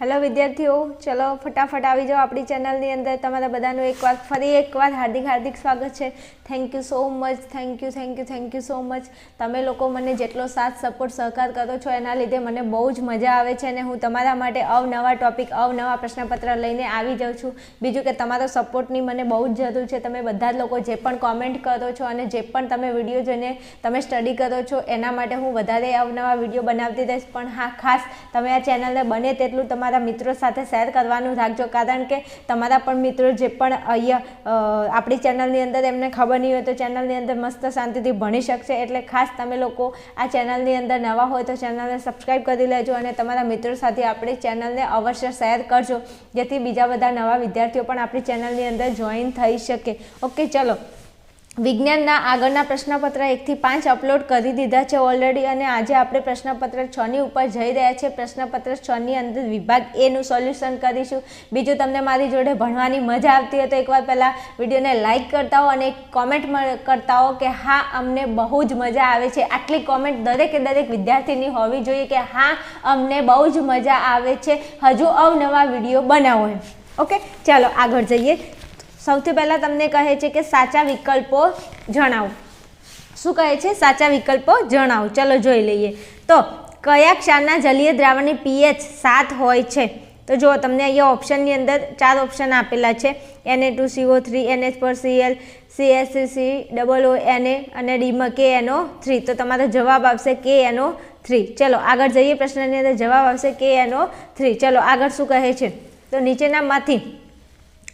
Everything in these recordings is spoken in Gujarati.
હેલો વિદ્યાર્થીઓ. ચલો ફટાફટ આવી જાઓ આપણી ચેનલની અંદર. તમારા બધાનું એકવાર ફરી એકવાર હાર્દિક હાર્દિક સ્વાગત છે. Thank you so much thank you thank you thank you so much તમે લોકો મને જેટલો સાથ સપોર્ટ સહકાર કરો છો એના લીધે મને બહુ જ મજા આવે છે અને હું તમારા માટે અવનવા ટોપિક અવનવા પ્રશ્નપત્ર લઈને આવી જાઉં છું. બીજું કે તમારો સપોર્ટની મને બહુ જ જરૂર છે. તમે બધા જ લોકો જે પણ કોમેન્ટ કરો છો અને જે પણ તમે વીડિયો જોઈને તમે સ્ટડી કરો છો, એના માટે હું વધારે અવનવા વીડિયો બનાવતી રહીશ. પણ હા, ખાસ તમે આ ચેનલને બને તેટલું તમારા મિત્રો સાથે શેર કરવાનું રાખજો. કારણ કે તમારા પણ મિત્રો જે પણ અહીંયા આપણી ચેનલની અંદર એમને ખબર નહીં હોય તો ચેનલની અંદર મસ્ત શાંતિથી ભણી શકશે. એટલે ખાસ તમે લોકો આ ચેનલની અંદર નવા હોય તો ચેનલને સબસ્ક્રાઈબ કરી લેજો અને તમારા મિત્રો સાથે આપણી ચેનલને અવશ્ય શેર કરજો. જેથી બીજા બધા નવા વિદ્યાર્થીઓ પણ આપણી ચેનલની અંદર જોઈન થઈ શકે. ઓકે, ચલો. વિજ્ઞાનના આગળના પ્રશ્નપત્ર એકથી પાંચ અપલોડ કરી દીધા છે ઓલરેડી અને આજે આપણે પ્રશ્નપત્ર છની ઉપર જઈ રહ્યા છીએ પ્રશ્નપત્ર છની અંદર વિભાગ એનું સોલ્યુશન કરીશું. બીજું તમને મારી જોડે ભણવાની મજા આવતી હોય તો એકવાર પહેલાં વિડીયોને લાઇક કરતા હો અને કોમેન્ટ કરતા હો કે હા, અમને બહુ જ મજા આવે છે. આટલી કોમેન્ટ દરેકે દરેક વિદ્યાર્થીની હોવી જોઈએ કે હા, અમને બહુ જ મજા આવે છે. હજુ અવનવા વીડિયો બનાવો ઓકે ચાલો આગળ જઈએ. સૌથી પહેલાં તમને કહે છે કે સાચા વિકલ્પો જણાવો. શું કહે છે? સાચા વિકલ્પો જણાવો. ચલો જોઈ લઈએ. તો કયા ક્ષારના જલીય દ્રાવણની પીએચ સાત હોય છે? તો જુઓ, તમને અહીંયા ઓપ્શનની અંદર ચાર ઓપ્શન આપેલા છે. એને ટુ સીઓ થ્રી એનએચ પર સીએલ સી ડબલ ઓ એને અને ડીમાં કે એનો થ્રી તો તમારો જવાબ આવશે કે એનો થ્રી ચલો, આગળ જઈએ પ્રશ્નની અંદર. જવાબ આવશે કે એનો થ્રી ચલો, આગળ શું કહે છે? તો નીચેનામાંથી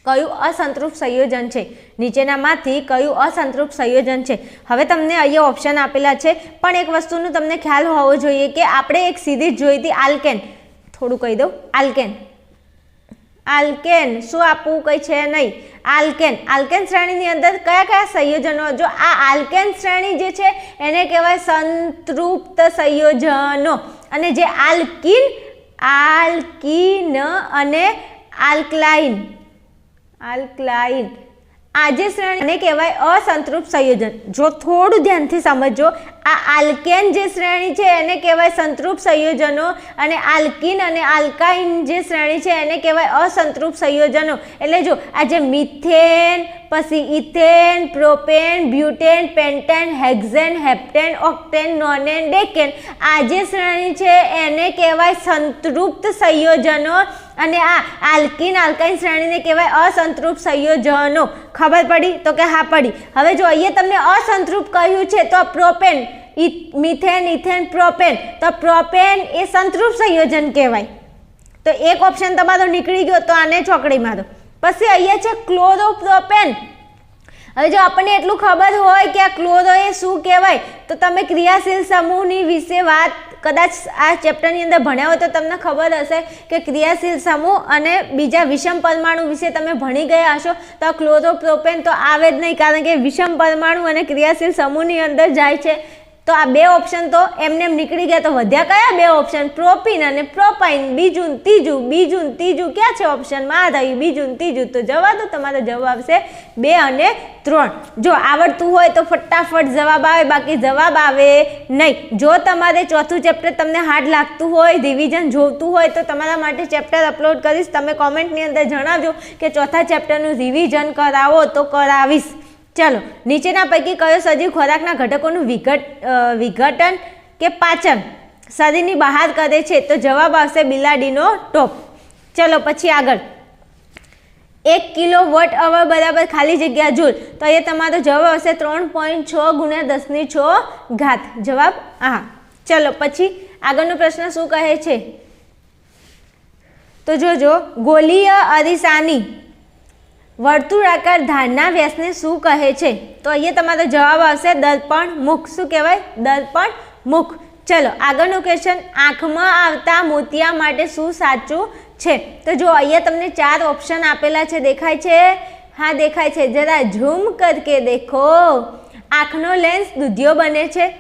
કયું અસંતૃપ્ત સંયોજન છે? નીચેનામાંથી કયું અસંતૃપ્ત સંયોજન છે? હવે તમને અહીંયા ઓપ્શન આપેલા છે, પણ એક વસ્તુનું તમને ખ્યાલ હોવો જોઈએ કે આપણે એક સીધી જોઈ હતી આલ્કેન, થોડું કહી દઉં, આલ્કેન. આલ્કેન શું આપવું કંઈ છે નહીં? આલ્કેન. આલ્કેન શ્રેણીની અંદર કયા કયા સંયોજનો? જો આ આલ્કેન શ્રેણી જે છે, એને કહેવાય સંતૃપ્ત સંયોજનો. અને જે આલ્કિન આલ્કિન અને આલ્કલાઇન. આલ્કલાઇન આજે શ્રેણી શ્રેણીને કહેવાય અસંતૃપ્ત સંયોજન. જો થોડું ધ્યાનથી સમજો આ આલ્કેન જે શ્રેણી છે એને કહેવાય સંતૃપ્ત સંયોજનો અને આલ્કિન અને આલ્કાઇન જે શ્રેણી છે એને કહેવાય અસંતૃપ્ત સંયોજનો. એટલે જો આ જે મિથેન, પછી ethane, propane, butane, pentane, hexane, heptane, octane nonane decane. આ જે શ્રેણી છે એને કહેવાય સંતૃપ્ત સંયોજનો. અને આ આલ્કીન આલ્કાઇન શ્રેણીને કહેવાય અસંતૃપ્ત સંયોજનો. ખબર પડી? તો કે હા, પડી. હવે જો અહીંયા તમને અસંતૃપ્ત કહ્યું છે, તો પ્રોપેન મિથેન, ઇથેન, પ્રોપેન. તો પ્રોપેન એ સંતૃપ્ત સંયોજન કહેવાય. તો એક ઓપ્શન તમારો નીકળી ગયો, તો આને ચોકડી મારો પછી અહીંયા છે ક્લોરોપ્રોપેન. હવે જો આપણને એટલું ખબર હોય કે આ ક્લોરો એ શું કહેવાય, તો તમે ક્રિયાશીલ સમૂહની વિશે વાત કદાચ આ ચેપ્ટરની અંદર ભણ્યા હોય તો તમને ખબર હશે કે ક્રિયાશીલ સમૂહ અને બીજા વિષમ પરમાણુ વિશે તમે ભણી ગયા હશો, તો ક્લોરોપ્રોપેન તો આવે જ નહીં, કારણ કે વિષમ પરમાણુ અને ક્રિયાશીલ સમૂહની અંદર જાય છે. તો આ બે ઓપ્શન તો એમને એમ નીકળી ગયા. તો વધ્યા કયા બે ઓપ્શન પ્રોપિન અને પ્રોપાઇન બીજું ત્રીજું બીજું ત્રીજું ક્યાં છે ઓપ્શનમાં આ રહ્યું, બીજું ત્રીજું. તો જવા દો, તમારો જવાબ છે બે અને ત્રણ. જો આવડતું હોય તો ફટાફટ જવાબ આવે, બાકી જવાબ આવે નહીં. જો તમારે ચોથું ચેપ્ટર તમને હાર્ડ લાગતું હોય રિવિઝન જોતું હોય, તો તમારા માટે ચેપ્ટર અપલોડ કરીશ. તમે કોમેન્ટની અંદર જણાવજો કે ચોથા ચેપ્ટરનું રિવિઝન કરાવો તો કરાવીશ. ચાલો, નીચેના પૈકી કયો સજીવ ખોરાકના ઘટકોનું વિઘટ વિઘટન કે પાચન? શરીરની બહાર કરે છે તો જવાબ આવશે બિલાડીનો ટોપ. ચલો, પછી આગળ. એક કિલો વોટ અવર બરાબર ખાલી જગ્યા જૂલ. તો એ તમારો જવાબ આવશે ત્રણ પોઈન્ટ છ ગુણ્યા દસની છ ઘાત. જવાબ આ. ચલો, પછી આગળનો પ્રશ્ન શું કહે છે? તો જોજો, ગોલીય અરીસાની વર્તુળાકાર ધારના વ્યાસને શું કહે છે? તો અહીંયા તમારો જવાબ આવશે દર્પણ મુખ. શું કહેવાય? દર્પણ મુખ. ચલો, આગળનું ક્વેશ્ચન આંખમાં આવતા મોતિયા માટે શું સાચું છે? તો જો અહીંયા તમને ચાર ઓપ્શન આપેલા છે, દેખાય છે? હા, દેખાય છે. જરા ઝૂમ કરકે દેખો. આંખનો લેન્સ દૂધિયો બને છે.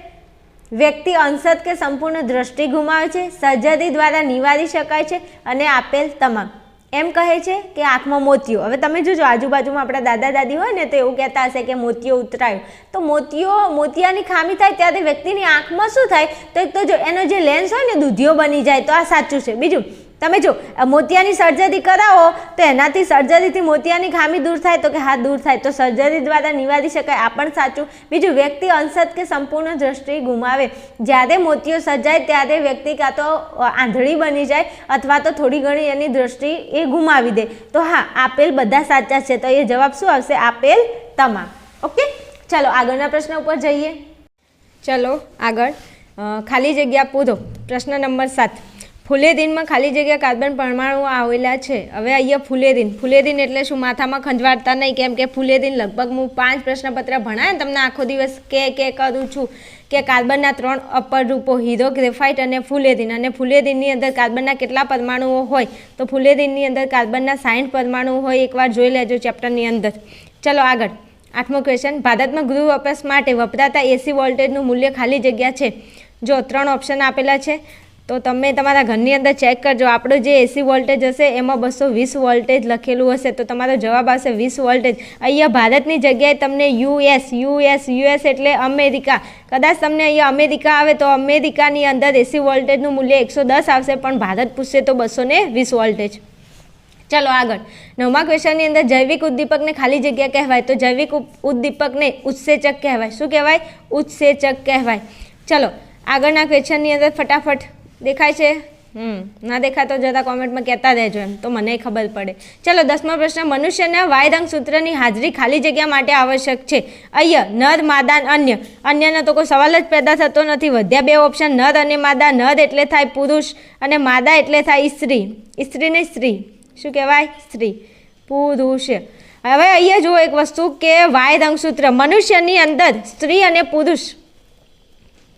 વ્યક્તિ અંશત કે સંપૂર્ણ દ્રષ્ટિ ગુમાવે છે. સર્જરી દ્વારા નિવારી શકાય છે અને આપેલ તમામ. એમ કહે છે કે આંખમાં મોતિયો હવે તમે જોજો, આજુબાજુમાં આપણા દાદા દાદી હોય ને તો એવું કહેતા હશે કે મોતિયો ઉતરાયો. તો મોતિયો મોતિયાની ખામી થાય ત્યારે વ્યક્તિની આંખમાં શું થાય? તો એક તો જો એનો જે લેન્સ હોય ને દૂધિયો બની જાય, તો આ સાચું છે. બીજું તમે જો મોતિયાની સર્જરી કરાવો તો એનાથી સર્જરીથી મોતિયાની ખામી દૂર થાય તો કે હા, દૂર થાય. તો સર્જરી દ્વારા નિવારી શકાય, આ પણ સાચું. બીજું, વ્યક્તિ અંશત કે સંપૂર્ણ દ્રષ્ટિ ગુમાવે. જ્યારે મોતિયો સર્જાય ત્યારે વ્યક્તિ કાં તો આંધળી બની જાય અથવા તો થોડી ઘણી એની દ્રષ્ટિ એ ગુમાવી દે. તો હા, આપેલ બધા સાચા છે. તો એ જવાબ શું આવશે? આપેલ તમામ. ઓકે? ચાલો, આગળના પ્રશ્ન ઉપર જઈએ. ચલો, આગળ. ખાલી જગ્યા પૂરો. પ્રશ્ન નંબર સાત. ફુલેદીનમાં ખાલી જગ્યા કાર્બન પરમાણુ આવેલા છે. હવે અહીંયા ફુલેદીન. ફુલેદીન એટલે શું? માથામાં ખંજવાળતા નહીં. કેમ કે ફુલેદીન લગભગ હું પાંચ પ્રશ્નપત્ર ભણાય ને તમને આખો દિવસ કે કે કરું છું કે કાર્બનના ત્રણ અપર રૂપો હીરો ગ્રેફાઇટ અને ફુલેદીન. અને ફુલેદીનની અંદર કાર્બનના કેટલા પરમાણુઓ હોય? તો ફુલેદીનની અંદર કાર્બનના સાઠ પરમાણુ હોય. એકવાર જોઈ લેજો ચેપ્ટરની અંદર. ચલો આગળ. આઠમો ક્વેશ્ચન ભારતમાં ગૃહ વપરાશ માટે વપરાતા એસી વોલ્ટેજનું મૂલ્ય ખાલી જગ્યા છે. જો ત્રણ ઓપ્શન આપેલા છે. તો તમે તમારા ઘરની અંદર ચેક કરજો. આપણો જે એસી વોલ્ટેજ હશે, એમાં બસો વીસ વોલ્ટેજ લખેલું હશે. તો તમારો જવાબ આવશે વીસ વોલ્ટેજ અહીંયા ભારતની જગ્યાએ તમને યુએસ યુએસ યુએસ એટલે અમેરિકા. કદાચ તમને અહીંયા અમેરિકા આવે તો અમેરિકાની અંદર એસી વોલ્ટેજનું મૂલ્ય એકસો દસ આવશે, પણ ભારત પૂછશે તો બસો વીસ વોલ્ટેજ ચલો આગળ. નવમા ક્વેશ્ચનની અંદર જૈવિક ઉદ્દીપકને ખાલી જગ્યા કહેવાય. તો જૈવિક ઉદ્દીપકને ઉત્સેચક કહેવાય. શું કહેવાય? ઉત્સેચક કહેવાય. ચલો, આગળના ક્વેશ્ચનની અંદર ફટાફટ દેખાય છે? હમ. ના દેખાતો જતા કોમેન્ટમાં કહેતા રહેજો એમ. તો મને ખબર પડે. ચલો દસમો પ્રશ્ન. મનુષ્યના વાય રંગસૂત્રની હાજરી ખાલી જગ્યા માટે આવશ્યક છે. અહીંયા નર માદાન અન્ય. અન્યનો તો કોઈ સવાલ જ પેદા થતો નથી. વધ્યા બે ઓપ્શન નર અને માદા. નર એટલે થાય પુરુષ અને માદા એટલે થાય સ્ત્રી સ્ત્રીને સ્ત્રી. શું કહેવાય? સ્ત્રી. પુરુષ. હવે અહીંયા જુઓ એક વસ્તુ કે વાય રંગસૂત્ર મનુષ્યની અંદર સ્ત્રી અને પુરુષ.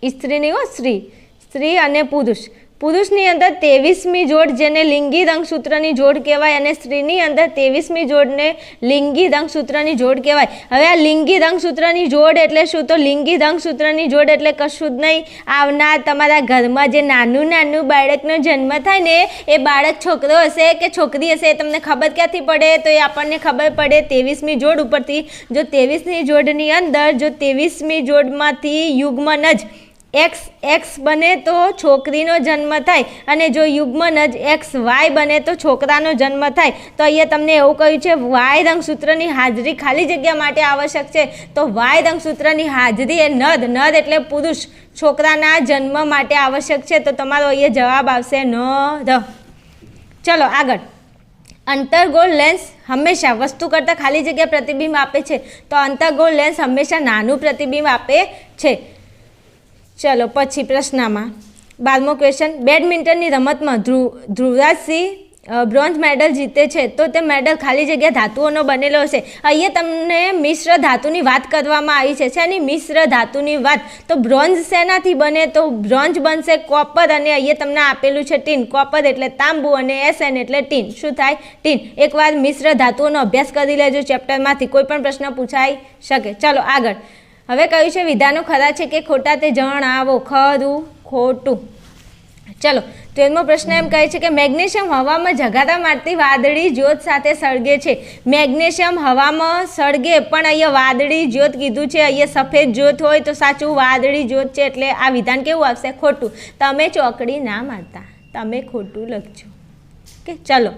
સ્ત્રીની હો સ્ત્રી. સ્ત્રી અને પુરુષ. પુરુષની અંદર તેવીસમી જોડ જેને લિંગી રંગસૂત્રની જોડ કહેવાય અને સ્ત્રીની અંદર તેવીસમી જોડને લિંગી રંગસૂત્રની જોડ કહેવાય. હવે આ લિંગી રંગસૂત્રની જોડ એટલે શું? તો લિંગી રંગસૂત્રની જોડ એટલે કશું જ નહીં. આવનાર તમારા ઘરમાં જે નાનું નાનું બાળકનો જન્મ થાય ને, એ બાળક છોકરો હશે કે છોકરી હશે, એ તમને ખબર ક્યાંથી પડે? તો એ આપણને ખબર પડે તેવીસમી જોડ ઉપરથી. જો તેવીસમી જોડની અંદર, જો તેવીસમી જોડમાંથી યુગ્મન જ એક્સ એક્સ બને તો છોકરીનો જન્મ થાય અને જો યુગ્મન જ એક્સ વાય બને તો છોકરાનો જન્મ થાય. તો અહીંયા તમને એવું કહ્યું છે વાય રંગસૂત્રની હાજરી ખાલી જગ્યા માટે આવશ્યક છે. તો વાય રંગસૂત્રની હાજરી એ નદ નદ એટલે પુરુષ. છોકરાના જન્મ માટે આવશ્યક છે, તો તમારો અહીંયા જવાબ આવશે ન, ર. ચલો, આગળ. અંતર્ગોળ લેન્સ હંમેશા વસ્તુ કરતાં ખાલી જગ્યા પ્રતિબિંબ આપે છે. તો અંતર્ગોળ લેન્સ હંમેશા નાનું પ્રતિબિંબ આપે છે. ચલો, પછી પ્રશ્નમાં. બારમો ક્વેશ્ચન બેડમિન્ટનની રમતમાં ધ્રુવ, ધ્રુવરાજસિંહ બ્રોન્ઝ મેડલ જીતે છે, તો તે મેડલ ખાલી જગ્યા ધાતુઓનો બનેલો છે અહીંયા તમને મિશ્ર ધાતુની વાત કરવામાં આવી છે, શેની મિશ્ર ધાતુની વાત? તો બ્રોન્ઝ શેનાથી બને? તો બ્રોન્ઝ બનશે કોપર અને અહીંયા તમને આપેલું છે ટીન કોપર એટલે તાંબુ અને એસએન એટલે ટીન શું થાય? ટીન એકવાર મિશ્ર ધાતુઓનો અભ્યાસ કરી લેજો ચેપ્ટરમાંથી કોઈ પણ પ્રશ્ન પૂછાઈ શકે. ચાલો, આગળ. હવે કહ્યું છે, વિધાનો ખરા છે કે ખોટા તે જણાવો ખરું, ખોટું. ચલો તેરમો પ્રશ્ન એમ કહે છે કે મેગ્નેશિયમ હવામાં જગાતા મારતી વાદળી જ્યોત સાથે સળગે છે. મેગ્નેશિયમ હવામાં સળગે, પણ અહીંયા વાદળી જ્યોત કીધું છે, અહીંયા સફેદ જ્યોત હોય તો સાચું વાદળી જ્યોત છે, એટલે આ વિધાન કેવું આવશે? ખોટું. તમે ચોકડી ના મારતા, તમે ખોટું લખજો. ઓકે, ચલો.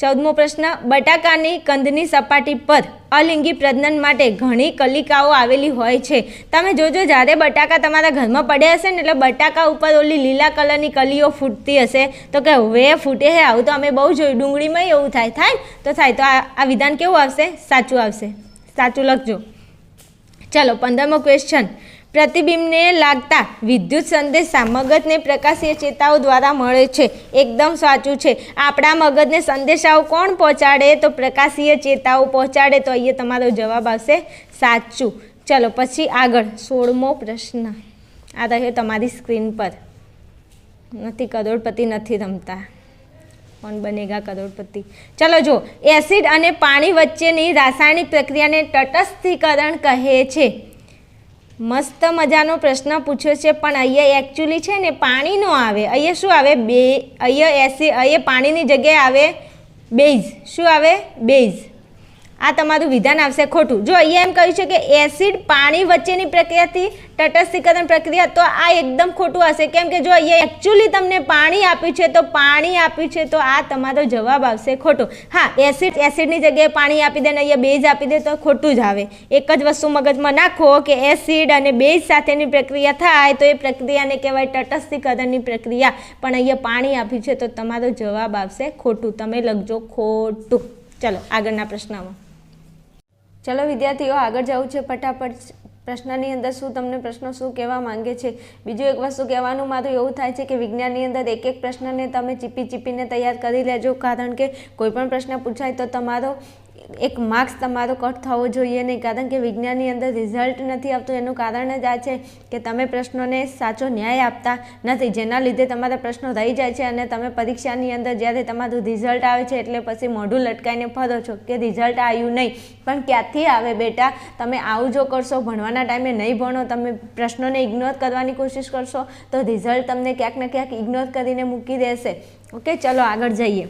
ચૌદમો પ્રશ્ન, બટાકાની કંદની સપાટી પર અલિંગી પ્રજનન માટે ઘણી કલિકાઓ આવેલી હોય છે. તમે જોજો, જ્યારે બટાકા તમારા ઘરમાં પડ્યા હશે ને એટલે બટાકા ઉપર ઓલી લીલા કલરની કલીઓ ફૂટતી હશે, તો કે હવે ફૂટે હે, આવું તો અમે બહુ જોયું. ડુંગળીમાં એવું થાય થાય? તો થાય. તો આ વિધાન કેવું આવશે? સાચું આવશે. સાચું લખજો. ચલો, પંદરમો ક્વેશ્ચન પ્રતિબિંબને લાગતા વિદ્યુત સંદેશા મગજને પ્રકાશીય ચેતાઓ દ્વારા મળે છે. એકદમ સાચું છે. આપણા મગજને સંદેશાઓ કોણ પહોંચાડે તો પ્રકાશીય ચેતાઓ પહોંચાડે તો અહીંયા તમારો જવાબ આવશે સાચું. ચલો, પછી આગળ સોળમો પ્રશ્ન. આ રહ્યો તમારી સ્ક્રીન પર. નથી, કરોડપતિ નથી રમતા. કોણ બનેગા કરોડપતિ? ચલો જો એસિડ અને પાણી વચ્ચેની રાસાયણિક પ્રક્રિયાને તટસ્થીકરણ કહે છે. મસ્ત મજાનો પ્રશ્ન પૂછ્યો છે, પણ અહીંયા એકચ્યુઅલી છે ને પાણી નો આવે. અહીંયા શું આવે? બે, અહીંયા એસી, અહીંયા પાણીની જગ્યાએ આવે બેઝ. શું આવે? બેઝ. આ તમારું વિધાન આવશે ખોટું. જો અહીંયા એમ કહ્યું છે કે એસિડ પાણી વચ્ચેની પ્રક્રિયાથી તટસ્થીકરણ પ્રક્રિયા, તો આ એકદમ ખોટું હશે. કેમ કે જો અહીંયા એકચ્યુઅલી તમને પાણી આપ્યું છે, તો પાણી આપ્યું છે, તો આ તમારો જવાબ આવશે ખોટો. હા, એસિડ, એસિડની જગ્યાએ પાણી આપી દે ને અહીંયા બેઝ આપી દે તો ખોટું જ આવે. એક જ વસ્તુ મગજમાં નાખો કે એસિડ અને બેઝ સાથેની પ્રક્રિયા થાય, તો એ પ્રક્રિયાને કહેવાય તટસ્થીકરણની પ્રક્રિયા. પણ અહીંયા પાણી આપ્યું છે, તો તમારો જવાબ આવશે ખોટું. તમે લખજો ખોટું. ચલો, આગળના પ્રશ્નમાં. ચલો વિદ્યાર્થીઓ, આગળ જવું છે ફટાફટ. પ્રશ્નની અંદર શું તમને પ્રશ્નો શું કહેવા માંગે છે? બીજું એક વસ્તુ કહેવાનું મારું એવું થાય છે કે વિજ્ઞાનની અંદર એક એક પ્રશ્નને તમે ચીપી ચીપીને તૈયાર કરી લેજો. કારણ કે કોઈ પણ પ્રશ્ન પૂછાય તો તમારો એક માર્ક્સ તમારો કટ થવો જોઈએ નહીં, કારણ કે વિજ્ઞાનની અંદર રિઝલ્ટ નથી આવતું. એનું કારણ જ આ છે કે તમે પ્રશ્નોને સાચો ન્યાય આપતા નથી. જેના લીધે તમારા પ્રશ્નો રહી જાય છે અને તમે પરીક્ષાની અંદર જ્યારે તમારું રિઝલ્ટ આવે છે એટલે પછી મોઢું લટકાઈને ફરો છો કે રિઝલ્ટ આવ્યું નહીં. પણ ક્યાંથી આવે બેટા? તમે આવું જો કરશો, ભણવાના ટાઈમે નહીં ભણો, તમે પ્રશ્નોને ઇગ્નોર કરવાની કોશિશ કરશો, તો રિઝલ્ટ તમને ક્યાંક ને ક્યાંક ઇગ્નોર કરીને મૂકી દેશે. ઓકે ચલો આગળ જઈએ.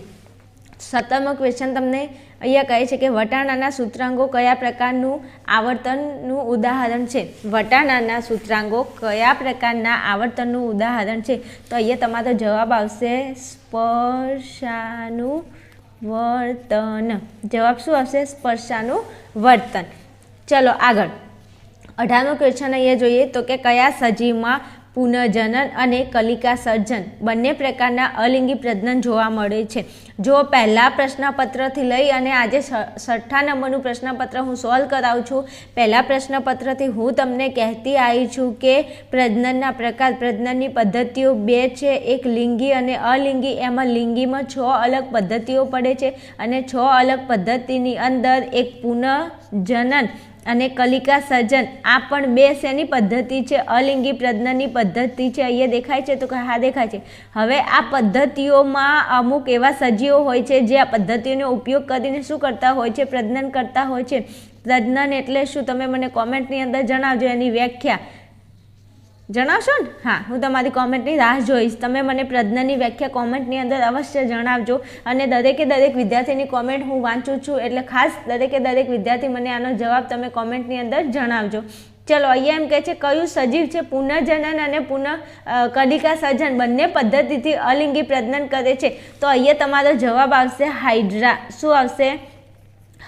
સત્તરમો ક્વેશ્ચન તમને અહીંયા કહે છે કે વટાણાના સૂત્રાંગો કયા પ્રકારનું આવર્તનનું ઉદાહરણ છે? વટાણાના સૂત્રાંગો કયા પ્રકારના આવર્તનનું ઉદાહરણ છે? તો અહીંયા તમારો જવાબ આવશે સ્પર્શાનું વર્તન જવાબ શું આવશે? સ્પર્શાનું વર્તન ચલો આગળ. અઢારમો ક્વેશ્ચન અહીંયા જોઈએ તો કે કયા સજીવમાં પુનર્જનન અને કલિકા સર્જન. બંને પ્રકારના અલિંગી પ્રજનન જોવા મળે છે. જો પહેલાં પ્રશ્નપત્રથી લઈ અને આજે છઠ્ઠા નંબરનું પ્રશ્નપત્ર હું સોલ્વ કરાવું છું, પહેલાં પ્રશ્નપત્રથી હું તમને કહેતી આવી છું કે પ્રજનનના પ્રકાર, પ્રજનનની પદ્ધતિઓ બે છે. એક લિંગી અને અલિંગી. એમાં લિંગીમાં છ અલગ પદ્ધતિઓ પડે છે અને છ અલગ પદ્ધતિની અંદર એક પુનઃજનન અને કલિકા સર્જન આ પણ બે શેની પદ્ધતિ છે? અલિંગી પ્રજનનની પદ્ધતિ છે, અહીંયા દેખાય છે? તો હા, દેખાય છે. હવે આ પદ્ધતિઓમાં અમુક એવા સજીવો હોય છે, જે આ પદ્ધતિઓનો ઉપયોગ કરીને શું કરતા હોય છે? પ્રજ્ઞન કરતા હોય છે. પ્રજ્ઞન એટલે શું? તમે મને કોમેન્ટની અંદર જણાવજો એની વ્યાખ્યા. જણાવશો ને? હા, હું તમારી કોમેન્ટની રાહ જોઈશ. તમે મને પ્રજ્ઞાની વ્યાખ્યા કોમેન્ટની અંદર અવશ્ય જણાવજો અને દરેકે દરેક વિદ્યાર્થીની કોમેન્ટ હું વાંચું છું એટલે ખાસ દરેકે દરેક વિદ્યાર્થી મને આનો જવાબ તમે કોમેન્ટની અંદર જણાવજો. ચલો, અહીંયા એમ કહે છે, કયું સજીવ છે? પુનઃજનન અને પુનઃ કલિકા સર્જન. બંને પદ્ધતિથી અલિંગી પ્રજનન કરે છે. તો અહીંયા તમારો જવાબ આવશે હાઇડ્રા. શું આવશે?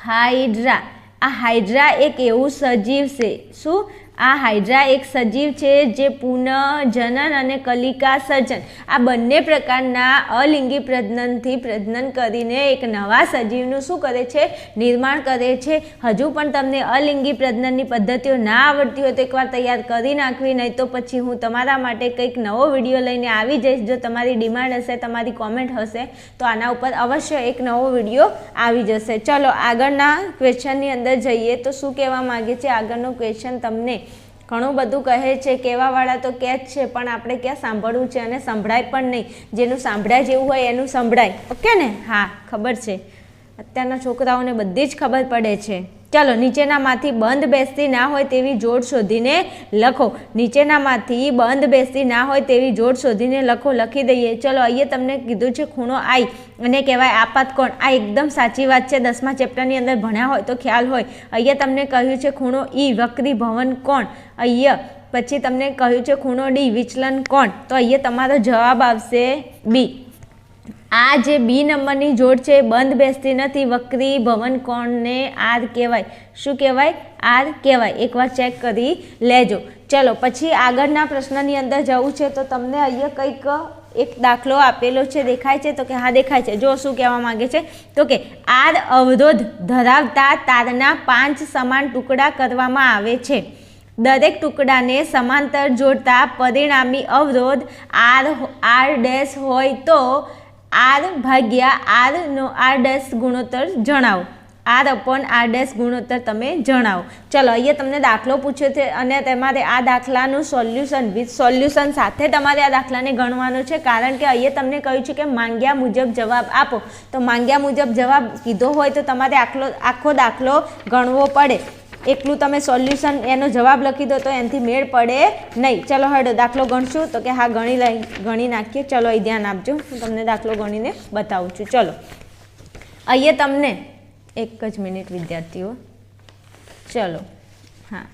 હાઇડ્રા. આ હાઇડ્રા એક એવું સજીવ છે. શું? આ હાઇડ્રા એક સજીવ છે જે પુનઃજનન અને કલિકા સર્જન. આ બંને પ્રકારના અલિંગી પ્રજનનથી પ્રજનન કરીને એક નવા સજીવનું શું કરે છે? નિર્માણ કરે છે. હજુ પણ તમને અલિંગી પ્રજનનની પદ્ધતિઓ ના આવડતી હોય તો એકવાર તૈયાર કરી નાખવી, નહીં તો પછી હું તમારા માટે કંઈક નવો વીડિયો લઈને આવી જઈશ. જો તમારી ડિમાન્ડ હશે, તમારી કોમેન્ટ હશે, તો આના ઉપર અવશ્ય એક નવો વીડિયો આવી જશે. ચલો આગળના ક્વેશ્ચનની અંદર જઈએ તો શું કહેવા માગે છે? આગળનો ક્વેશ્ચન તમને ઘણું બધું કહે છે, કહેવાવાળા તો કહે જ છે, પણ આપણે ક્યાં સાંભળવું છે અને સંભળાય પણ નહીં. જેનું સાંભળાય જેવું હોય એનું સંભળાય. ઓકે ને? હા, ખબર છે. અત્યારના છોકરાઓને બધી જ ખબર પડે છે. ચાલો નીચેનામાંથી બંધ બેસતી ના હોય તેવી જોડ શોધીને લખો. નીચેનામાંથી બંધ બેસતી ના હોય તેવી જોડ શોધીને લખો. લખી દઈએ. ચલો, અહીંયા તમને કીધું છે ખૂણો આઈ અને કહેવાય આપાત કોણ આ એકદમ સાચી વાત છે. દસમા ચેપ્ટરની અંદર ભણ્યા હોય તો ખ્યાલ હોય. અહીંયા તમને કહ્યું છે ખૂણો ઈ, વક્રી ભવન કોણ? અહીંયા. પછી તમને કહ્યું છે ખૂણો ડી, વિચલન કોણ? તો અહીંયા તમારો જવાબ આવશે બી. આ જે બી નંબરની જોડ છે બંધ બેસતી નથી. વક્રી ભવન કોણને આર કહેવાય. શું કહેવાય? આર કહેવાય. એકવાર ચેક કરી લેજો. ચલો, પછી આગળના પ્રશ્નની અંદર જવું છે તો તમને અહીંયા કંઈક એક દાખલો આપેલો છે. દેખાય છે? તો કે હા, દેખાય છે. જો શું કહેવા માંગે છે? તો કે આર અવરોધ ધરાવતા તારના પાંચ સમાન ટુકડા કરવામાં આવે છે. દરેક ટુકડાને સમાંતર જોડતા પરિણામી અવરોધ આર આર ડેશ હોય તો આર ભાગ્યા આરનો આર ડેશ ગુણોત્તર જણાવો. આર અપોન આર ડેશ ગુણોત્તર તમે જણાવો. ચલો, અહીંયા તમને દાખલો પૂછ્યો છે અને તમારે આ દાખલાનું સોલ્યુશન વિથ સોલ્યુશન સાથે તમારે આ દાખલાને ગણવાનો છે. કારણ કે અહીંયા તમને કહ્યું છે કે માંગ્યા મુજબ જવાબ આપો. તો માંગ્યા મુજબ જવાબ કીધો હોય તો તમારે આખલો આખો દાખલો ગણવો પડે. એકલું તમે સોલ્યુશન એનો જવાબ લખી દો તો એનાથી મેળ પડે નહીં. ચલો હડો દાખલો ગણશું. તો કે હા, ગણી લઈ, ગણી નાખીએ. ચલો, અહીં ધ્યાન આપજો. હું તમને દાખલો ગણીને બતાવું છું. ચલો. અહીંયા તમને એક જ મિનિટ, વિદ્યાર્થીઓ. ચલો. હા.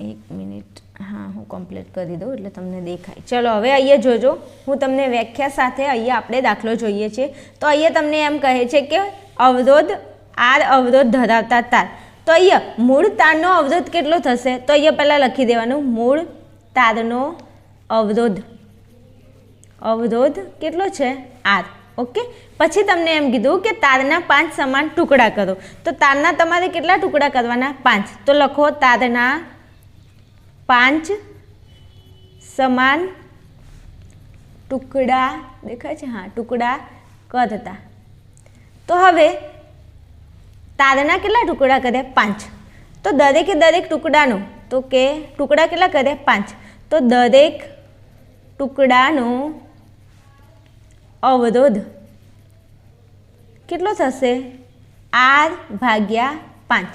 એક મિનિટ. હા, હું કમ્પ્લીટ કરી દઉં એટલે તમને દેખાય. ચલો, હવે અહીંયા જોજો. હું તમને વ્યાખ્યા સાથે અહીંયા આપણે દાખલો જોઈએ છીએ તો અહીંયા તમને એમ કહે છે કે અવરોધ આર અવરોધ ધરાવતા તાર. તો અહીંયા મૂળ તારનો અવરોધ કેટલો થશે? તો અહીંયા પહેલાં લખી દેવાનું, મૂળ તારનો અવરોધ. અવરોધ કેટલો છે? આર. ઓકે? પછી તમને એમ કીધું કે તારના પાંચ સમાન ટુકડા કરો. તો તારના તમારે કેટલા ટુકડા કરવાના? પાંચ. તો લખો તારના પાંચ સમાન ટુકડા. દેખાય છે? હા, ટુકડા કરતા. તો હવે તારના કેટલા ટુકડા કરે? પાંચ. તો દરેકે દરેક ટુકડાનો, તો કે ટુકડા કેટલા કરે? પાંચ. તો દરેક ટુકડાનો અવરોધ કેટલો થશે? આર ભાગ્યા પાંચ.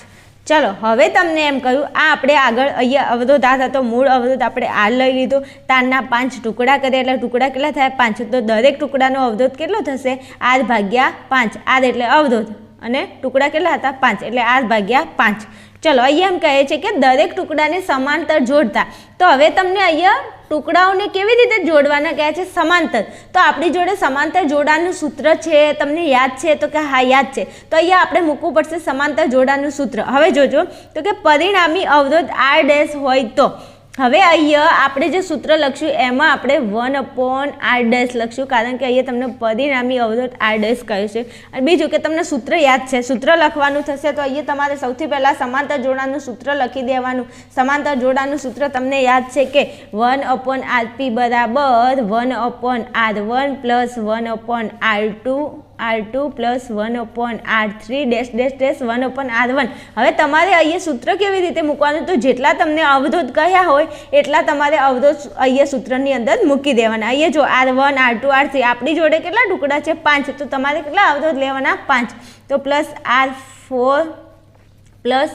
ચલો, હવે તમને એમ કહ્યું, આ આપણે આગળ અહીંયા અવરોધ, આ થતો મૂળ અવરોધ, આપણે આર લઈ લીધો. તારના પાંચ ટુકડા કરે, એટલે ટુકડા કેટલા થાય? પાંચ. તો દરેક ટુકડાનો અવરોધ કેટલો થશે? આર ભાગ્યા પાંચ. આર એટલે અવરોધ. અને ટુકડા કેટલા હતા? પાંચ. એટલે આર ભાગ્યા પાંચ. ચલો, અહીંયા એમ કહે છે કે દરેક ટુકડાને સમાંતર જોડતા. તો હવે તમને અહીંયા ટુકડાઓને કેવી રીતે જોડવાના કહે છે? સમાંતર. તો આપણી જોડે સમાંતર જોડાણનું સૂત્ર છે, તમને યાદ છે? તો કે હા, યાદ છે. તો અહીંયા આપણે મૂકવું પડશે સમાંતર જોડાણનું સૂત્ર. હવે જોજો. તો કે પરિણામી અવરોધ આર ડેશ હોય તો. હવે અહીંયા આપણે જે સૂત્ર લખશું એમાં આપણે વન અપોન આર ડેશ લખશું કારણ કે અહીંયા તમને પરિણામી અવરોધ આર ડેશ કહે છે. અને બીજું કે તમને સૂત્ર યાદ છે, સૂત્ર લખવાનું થશે તો અહીંયા તમારે સૌથી પહેલાં સમાંતર જોડાણનું સૂત્ર લખી દેવાનું. સમાંતર જોડાણનું સૂત્ર તમને યાદ છે કે વન અપોન આર પી બરાબર one upon R one plus one upon R two R two plus one upon R three dash dash dash one upon R one હવે તમારે અહીંયા સૂત્ર કેવી રીતે મૂકવાનું? તો જેટલા તમને અવરોધ કહ્યા હોય એટલા તમારે અવરોધ અહીંયા સૂત્રની અંદર મૂકી દેવાના. અહીંયા જો R one, R two, R three આપણી જોડે કેટલા ટુકડા છે? પાંચ. તો તમારે કેટલા અવરોધ લેવાના? પાંચ. તો plus R four, plus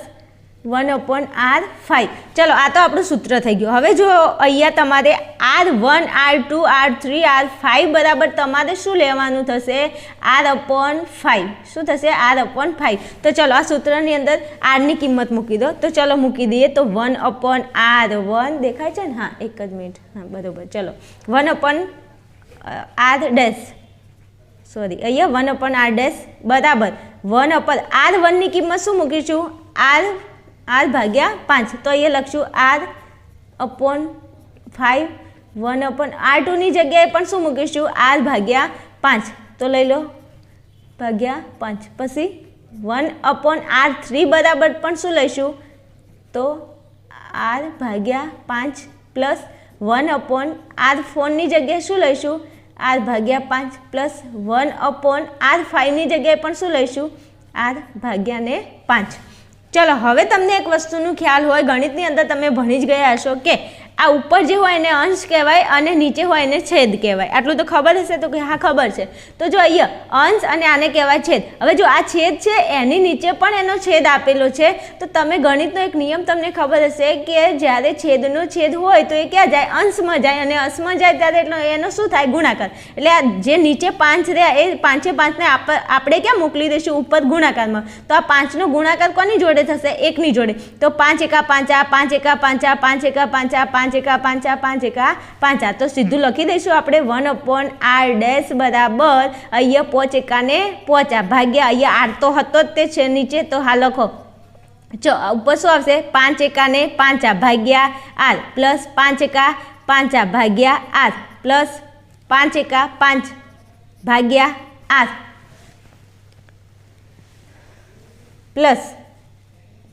one upon R five ચલો, આ તો આપણું સૂત્ર થઈ ગયું. હવે જો અહીંયા તમારે R one R two R three R five બરાબર તમારે શું લેવાનું થશે? આર અપોન ફાઇવ શું થશે? આર અપોન ફાઇવ તો ચલો, આ સૂત્રની અંદર આરની કિંમત મૂકી દો. તો ચલો, મૂકી દઈએ તો વન અપોન આર વન દેખાય છે ને? હા, એક જ મિનિટ. હા, બરાબર. ચલો one upon R dash sorry અહીંયા વન અપોન આર ડેશ બરાબર. વન અપોન આર વનની કિંમત શું મૂકીશું? આર આર ભાગ્યા પાંચ. તો અહીંયા લખશું R upon five one upon R ટુની જગ્યાએ પણ શું મૂકીશું? આર ભાગ્યા પાંચ. તો લઈ લો. ભાગ્યા પાંચ. પછી વન અપોન આર થ્રી બરાબર પણ શું લઈશું? તો આર ભાગ્યા પાંચ પ્લસ વન અપોન આર ફોરની જગ્યાએ શું લઈશું? આર ભાગ્યા પાંચ પ્લસ વન અપોન આર ફાઇવની જગ્યાએ પણ શું લઈશું? આર ભાગ્યા ને પાંચ. ચલો, હવે તમને એક વસ્તુનું ખ્યાલ હોય, ગણિતની અંદર તમે ભણી જ ગયા હશો, કે આ ઉપર જે હોય એને અંશ કહેવાય અને નીચે હોય એને છેદ કહેવાય. આટલું તો ખબર હશે તો કે હા, ખબર છે. તો જો અહીંયા અંશ અને આને કહેવાય છેદ. હવે જો આ છેદ છે, એની નીચે પણ એનો છેદ આપેલો છે, તો તમે ગણિતનો એક નિયમ તમને ખબર હશે કે જ્યારે છેદનો છેદ હોય તો એ ક્યાં જાય? અંશમાં જાય અને અંશમાં જાય ત્યારે એટલો એનો શું થાય? ગુણાકાર. એટલે આ જે નીચે પાંચ રહ્યા, એ પાંચે પાંચને આપ, આપણે ક્યાં મોકલી દઈશું? ઉપર ગુણાકારમાં. તો આ પાંચનો ગુણાકાર કોની જોડે થશે? એકની જોડે. તો પાંચ એકા પાંચ આ, પાંચ એકા પાંચા પાંચ એકા પાંચા પાંચ એકા પાંચા પાંચ એકા પાંચા તો સીધું લખી દઈશું આપણે વન અપોન આર ડેશ બરાબર અહીંયા પોચ એકાને પોચા ભાગ્યા અહીંયા આર તો હતો જ તે છે નીચે, તો હા લખો. જો ઉપર શું આવશે? પાંચ એકાને પાંચા ભાગ્યા આર પ્લસ પાંચ એકા પાંચા ભાગ્યા આર પ્લસ પાંચ એકા પાંચ ભાગ્યા આર પ્લસ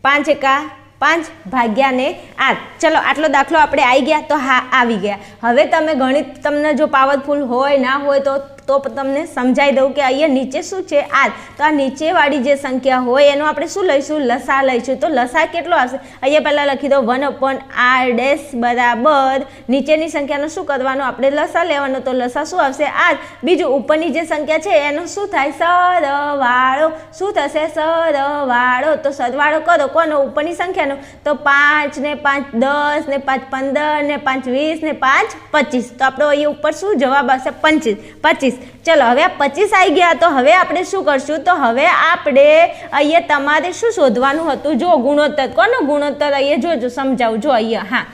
પાંચ એકા પાંચ ભાગ્યા ને આઠ. ચલો, આટલો દાખલો આપણે આવી ગયા, તો હા, આવી ગયા. હવે તમે ગણિત, તમને જો પાવરફુલ હોય, ના હોય તો તો તમને સમજાઈ દઉં કે અહીંયા નીચે શું છે આર તો આ નીચેવાળી જે સંખ્યા હોય એનો આપણે શું લઈશું? લસા લઈશું. તો લસા કેટલો આવશે? અહીંયા પહેલાં લખી દો વન અપોન આર ડેશ બરાબર. નીચેની સંખ્યાનો શું કરવાનું? આપણે લસા લેવાનો. તો લસા શું આવશે? આર બીજું ઉપરની જે સંખ્યા છે એનો શું થાય? સરવાળો. શું થશે? સરવાળો. તો સરવાળો કરો. કોનો? ઉપરની સંખ્યાનો. તો પાંચ ને પાંચ દસ ને પાંચ પંદર ને પાંચ વીસ ને પાંચ પચીસ. તો આપણો અહીંયા ઉપર શું જવાબ આવશે? પંચીસ પચીસ. ચલો, હવે આ પચીસ આવી ગયા તો હવે આપણે શું કરશું? તો હવે આપણે અહીંયા તમારે શું શોધવાનું હતું? જો ગુણોત્તર, કોનો ગુણોત્તર અહીંયા? જોજો, સમજાવું. જો અહીંયા, હા.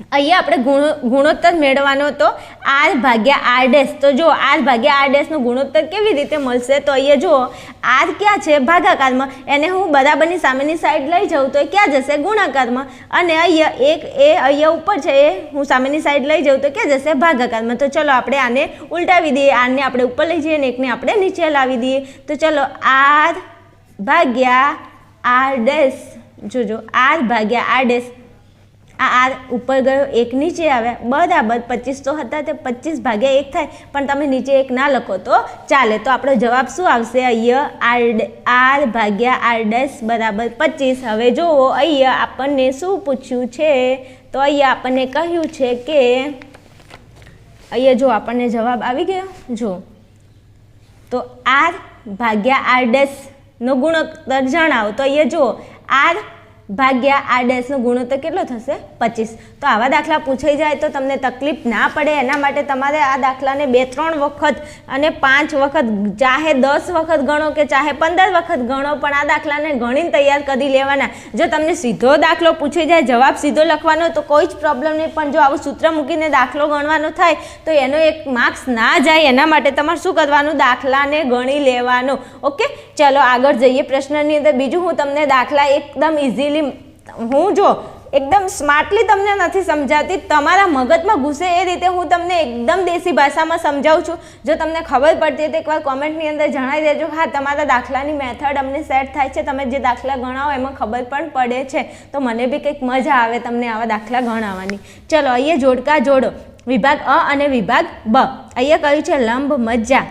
અહીંયા આપણે ગુણો, ગુણોત્તર મેળવવાનો તો આર ભાગ્યા આર ડેશ તો જો આર ભાગ્યા આર ડેશનો ગુણોત્તર કેવી રીતે મળશે? તો અહીંયા જુઓ, આર ક્યાં છે? ભાગાકારમાં. એને હું બરાબરની સામેની સાઈડ લઈ જાઉં તો એ ક્યાં જશે? ગુણાકારમાં. અને અહીંયા એક એ અહીંયા ઉપર છે, એ હું સામેની સાઈડ લઈ જાઉં તો ક્યાં જશે? ભાગાકારમાં. તો ચલો, આપણે આને ઉલટાવી દઈએ. આરને આપણે ઉપર લઈ જઈએ અને એકને આપણે નીચે લાવી દઈએ. તો ચલો, આર ભાગ્યા આર ડેશ જોજો, આર ભાગ્યા આર ડેશ આ આર ઉપર ગયો, એક નીચે આવ્યા. બરાબર પચીસ તો હતા તે પચીસ ભાગ્યા એક થાય, પણ તમે નીચે એક ના લખો તો ચાલે. તો આપણો જવાબ શું આવશે? અહીંયા આર આર ભાગ્યા આર ડેશ બરાબર પચીસ. હવે જુઓ, અહીંયા આપણને શું પૂછ્યું છે? તો અહીંયા આપણને કહ્યું છે કે, અહીંયા જો આપણને જવાબ આવી ગયો. જો. તો આર ભાગ્યા આર ડેશનો ગુણોત્તર જણાવો. તો અહીંયા જુઓ આર ભાગ્યા આ ડેશનો ગુણોત્તર કેટલો થશે? પચીસ. તો આવા દાખલા પૂછાઈ જાય તો તમને તકલીફ ના પડે. એના માટે તમારે આ દાખલાને બે ત્રણ વખત અને પાંચ વખત, ચાહે દસ વખત ગણો કે ચાહે પંદર વખત ગણો, પણ આ દાખલાને ગણીને તૈયાર કરી લેવાના. જો તમને સીધો દાખલો પૂછાઈ જાય, જવાબ સીધો લખવાનો, તો કોઈ જ પ્રોબ્લેમ નહીં. પણ જો આવું સૂત્ર મૂકીને દાખલો ગણવાનો થાય, તો એનો એક માર્ક્સ ના જાય. એના માટે તમારે શું કરવાનું? દાખલાને ગણી લેવાનો. ઓકે ચલો આગળ જઈએ પ્રશ્નની અંદર. બીજું હું તમને દાખલા એકદમ ઇઝીલી હું જો એકદમ સ્માર્ટલી તમને નથી સમજાતી, તમારા મગજમાં ઘૂસે એ રીતે હું તમને એકદમ દેશી ભાષામાં સમજાવું છું. જો તમને ખબર પડતી હોય તો એકવાર કોમેન્ટની અંદર જણાવી દેજો. હા, તમારા દાખલાની મેથડ અમને સેટ થાય છે. તમે જે દાખલા ગણાવો એમાં ખબર પણ પડે છે. તો મને બી કંઈક મજા આવે તમને આવા દાખલા ગણાવવાની. ચલો, અહીંયા જોડકા જોડો. વિભાગ અ અને વિભાગ બ. અહીંયા કહ્યું છે લંબ મજ્જા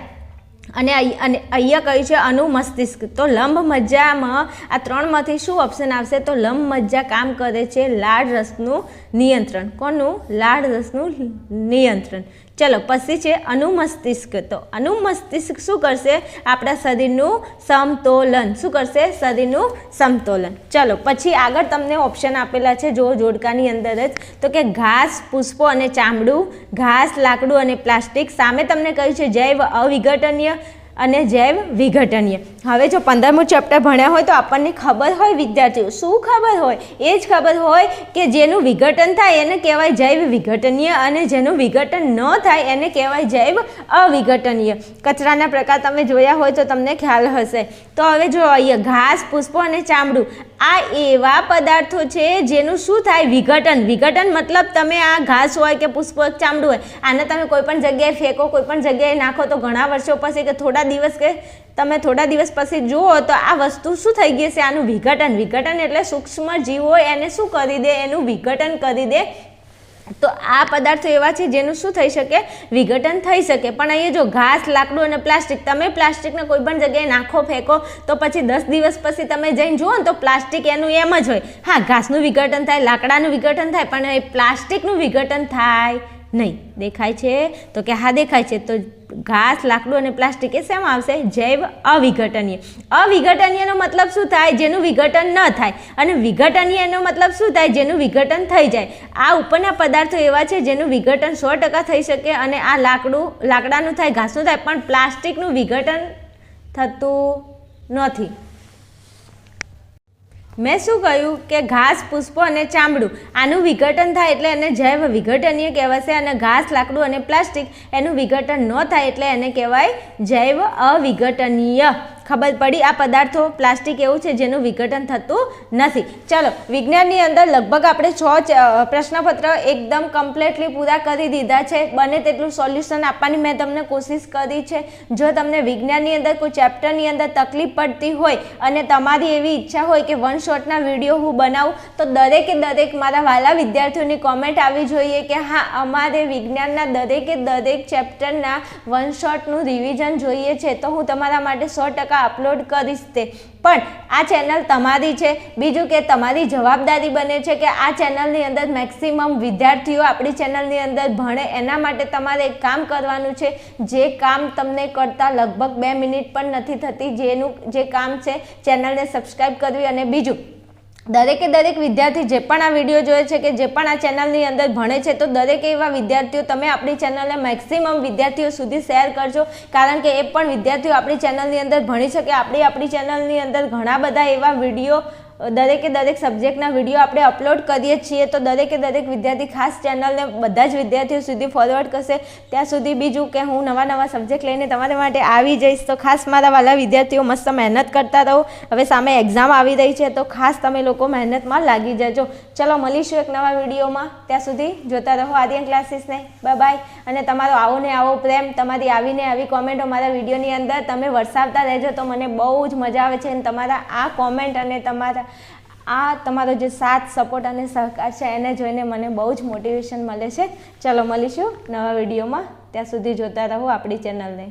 અને અહીંયા કહ્યું છે અનુમસ્તિષ્ક તો લંબ મજ્જામાં આ ત્રણમાંથી શું ઓપ્શન આવશે? તો લંબ મજ્જા કામ કરે છે લાળ રસનું નિયંત્રણ. કોનું? લાળ રસનું નિયંત્રણ. ચલો, પછી છે અનુમસ્તિષ્ક. તો અનુમસ્તિષ્ક શું કરશે? આપણા શરીરનું સમતોલન. શું કરશે? શરીરનું સમતોલન. ચલો, પછી આગળ તમને ઓપ્શન આપેલા છે જો જોડકાની અંદર જ. તો કે ઘાસ, પુષ્પો અને ચામડું, ઘાસ, લાકડું અને પ્લાસ્ટિક. સામે તમને કહ્યું છે જૈવ અવિઘટનીય અને જૈવ વિઘટનીય. હવે જો પંદરમું ચેપ્ટર ભણ્યા હોય તો આપણને ખબર હોય વિદ્યાર્થીઓ. શું ખબર હોય? એ જ ખબર હોય કે જેનું વિઘટન થાય એને કહેવાય જૈવ વિઘટનીય અને જેનું વિઘટન ન થાય એને કહેવાય જૈવ અવિઘટનીય. કચરાના પ્રકાર તમે જોયા હોય તો તમને ખ્યાલ હશે. તો હવે જો અહીંયા ઘાસ, પુષ્પો અને ચામડું આ એવા પદાર્થો છે જેનું શું થાય? વિઘટન. વિઘટન મતલબ તમે આ ઘાસ હોય કે પુષ્પ ચામડું હોય, આને તમે કોઈપણ જગ્યાએ ફેંકો કોઈપણ જગ્યાએ નાખો તો ઘણા વર્ષો પછી કે થોડા દિવસ કે તમે થોડા દિવસ પછી જુઓ તો આ વસ્તુ શું થઈ ગઈ છે આનું વિઘટન? વિઘટન એટલે સૂક્ષ્મ જીવો એને શું કરી દે? એનું વિઘટન કરી દે તો આ પદાર્થો એવા છે જેનું શું થઈ શકે? વિઘટન થઈ શકે. પણ અહીંયા જો ઘાસ, લાકડું અને પ્લાસ્ટિક, તમે પ્લાસ્ટિકને કોઈ પણ જગ્યાએ નાખો, ફેંકો, તો પછી દસ દિવસ પછી તમે જઈને જુઓ ને તો પ્લાસ્ટિક એનું એમ જ હોય. હા, ઘાસનું વિઘટન થાય, લાકડાનું વિઘટન થાય, પણ એ પ્લાસ્ટિકનું વિઘટન થાય નહીં, દેખાય છે? તો કે હા, દેખાય છે. તો ઘાસ, લાકડું અને પ્લાસ્ટિક એ શેમાં આવશે? જૈવ અવિઘટનીય. અવિઘટનીયનો મતલબ શું થાય? જેનું વિઘટન ન થાય. અને વિઘટનીયનો મતલબ શું થાય? જેનું વિઘટન થઈ જાય. આ ઉપરના પદાર્થો એવા છે જેનું વિઘટન સો ટકા થઈ શકે અને આ લાકડું, લાકડાનું થાય, ઘાસનું થાય, પણ પ્લાસ્ટિકનું વિઘટન થતું નથી. મેં શું કહ્યું કે ઘાસ, પુષ્પો અને ચામડું આનું વિઘટન થાય એટલે એને જૈવ વિઘટનીય કહેવાશે અને ઘાસ, લાકડું અને પ્લાસ્ટિક એનું વિઘટન ન થાય એટલે એને કહેવાય જૈવ અવિઘટનીય. ખબર પડી, આ પદાર્થો પ્લાસ્ટિક એવું છે જેનું વિઘટન થતું નથી. ચાલો, વિજ્ઞાનની અંદર લગભગ આપણે છ પ્રશ્નપત્ર એકદમ કમ્પ્લીટલી પૂરા કરી દીધા છે. બને તેટલું સોલ્યુશન આપવાની મેં તમને કોશિશ કરી છે. જો તમને વિજ્ઞાનની અંદર કોઈ ચેપ્ટરની અંદર તકલીફ પડતી હોય અને તમારી એવી ઈચ્છા હોય કે વન શોટના વીડિયો હું બનાવું, તો દરેકે દરેક મારા વાલા વિદ્યાર્થીઓની કોમેન્ટ આવી જોઈએ કે હા, અમારે વિજ્ઞાનના દરેકે દરેક ચેપ્ટરના વન શોટનું રિવિઝન જોઈએ છે. તો હું તમારા માટે સો ટકા અપલોડ કરીશ તે. પણ આ ચેનલ તમારી છે. બીજું કે તમારી જવાબદારી બને છે કે આ ચેનલની અંદર મેક્સિમમ વિદ્યાર્થીઓ આપણી ચેનલની અંદર ભણે. એના માટે તમારે એક કામ કરવાનું છે. જે કામ તમને કરતાં લગભગ બે મિનિટ પણ નથી થતી. જેનું, જે કામ છે ચેનલને સબસ્ક્રાઈબ કરવી અને બીજું દરેકે દરેક વિદ્યાર્થી જે પણ આ વીડિયો જોવે છે કે જે પણ આ ચેનલની અંદર ભણે છે, તો દરેકે એવા વિદ્યાર્થીઓ તમે આપણી ચેનલને મેક્સિમમ વિદ્યાર્થીઓ સુધી શેર કરજો. કારણ કે એ પણ વિદ્યાર્થીઓ આપણી ચેનલની અંદર ભણી શકે. આપણી આપણી ચેનલની અંદર ઘણા બધા એવા વીડિયો દરેકે દરેક સબ્જેક્ટના વીડિયો આપણે અપલોડ કરીએ છીએ તો દરેકે દરેક વિદ્યાર્થી ખાસ ચેનલને બધા જ વિદ્યાર્થીઓ સુધી ફોરવર્ડ કરશે. ત્યાં સુધી બીજું કે હું નવા નવા સબ્જેક્ટ લઈને તમારા માટે આવી જઈશ તો ખાસ મારા વાલા વિદ્યાર્થીઓ મસ્ત મહેનત કરતા રહો. હવે સામે એક્ઝામ આવી રહી છે તો ખાસ તમે લોકો મહેનતમાં લાગી જજો. ચલો, મળીશું એક નવા વિડીયોમાં. ત્યાં સુધી જોતા રહો આર્યન ક્લાસીસને. બાય બાય અને તમારો આવો ને આવો પ્રેમ, તમારી આવીને આવી કોમેન્ટો મારા વિડીયોની અંદર તમે વરસાવતા રહેજો તો મને બહુ જ મજા આવે છે અને તમારા આ કોમેન્ટ અને આ તમારો જે સાથ સપોર્ટ અને સહકાર છે, એને જોઈને મને બહુ જ મોટિવેશન મળે છે. ચલો, મળીશું નવા વિડીયોમાં. ત્યાં સુધી જોતા રહો આપણી ચેનલને